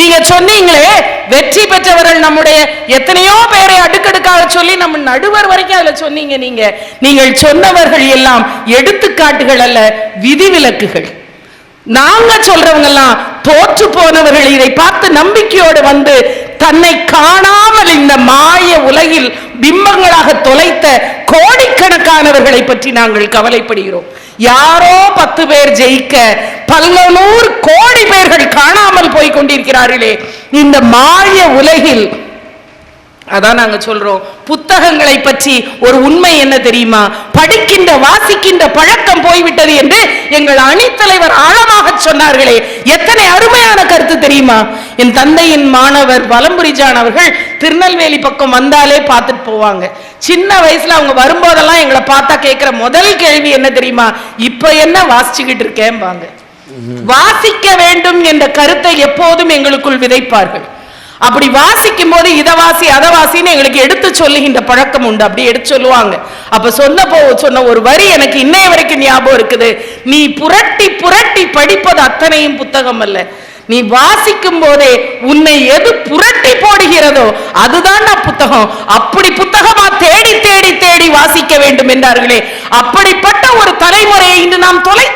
நீங்க சொன்னீங்களே வெற்றி பெற்றவர்கள் நம்முடைய எத்தனையோ பேரை அடுக்கடுக்காக சொல்லி நம்ம நடுவர் வரைக்கும் அதுல சொன்னீங்க நீங்க. நீங்கள் சொன்னவர்கள் எல்லாம் எடுத்துக்காட்டுகள் அல்ல விதிவிலக்குகள். நாங்க சொல்றவங்க எல்லாம் தோற்று போனவர்கள் இதை பார்த்து நம்பிக்கையோடு வந்து தன்னை காணாமல் இந்த மாய உலகில் பிம்பங்களாக தொலைத்த கோடிக்கணக்கானவர்களை பற்றி நாங்கள் கவலைப்படுகிறோம். யாரோ பத்து பேர் ஜெயிக்க பல்ல நூறு கோடி மனிதர்கள் காணாமல் போய் கொண்டிருக்கிறார்களே. இந்த மாய உலகில் அதான் நாங்க சொல்றோம் புத்தகங்களை பற்றி ஒரு உண்மை என்ன தெரியுமா? படிக்கின்ற வாசிக்கின்ற பழக்கம் போய்விட்டது என்று எங்கள் அணித்தலைவர் ஆழமாக சொன்னார்களே. எத்தனை அருமையான கருத்து தெரியுமா? என் தந்தையின் மாணவர் வலம்புரிஜான் அவர்கள் திருநெல்வேலி பக்கம் வந்தாலே பார்த்துட்டு போவாங்க. சின்ன வயசுல அவங்க வரும்போதெல்லாம் எங்களை பார்த்தா கேட்கிற முதல் கேள்வி என்ன தெரியுமா? இப்ப என்ன வாசிச்சுக்கிட்டு இருக்கேன்பாங்க வாசிக்க வேண்டும் என்ற கருத்தை எப்போதும் எங்களுக்குள் விதைப்பார்கள். அப்படி வாசிக்கும் போது இத வாசி அத வாசின்னு எங்களுக்கு எடுத்து சொல்லுகின்ற பழக்கம் உண்டு. அப்படி எடுத்து சொல்லுவாங்க. அப்ப சொன்ன போ சொன்ன ஒரு வரி எனக்கு இன்னைய வரைக்கும் ஞாபகம் இருக்குது. நீ புரட்டி புரட்டி படிப்பது அத்தனையும் புத்தகம் அல்ல. நீ வாசிக்கும் போதே உன்னை எது புரட்டி போடுகிறதோ அதுதான் நான் புத்தகம். அப்படி புத்தகமா தேடி தேடி தேடி வாசிக்க வேண்டும் என்றார்களே. அப்படிப்பட்ட ஒரு தலைமுறையை இன்று நாம் தொலை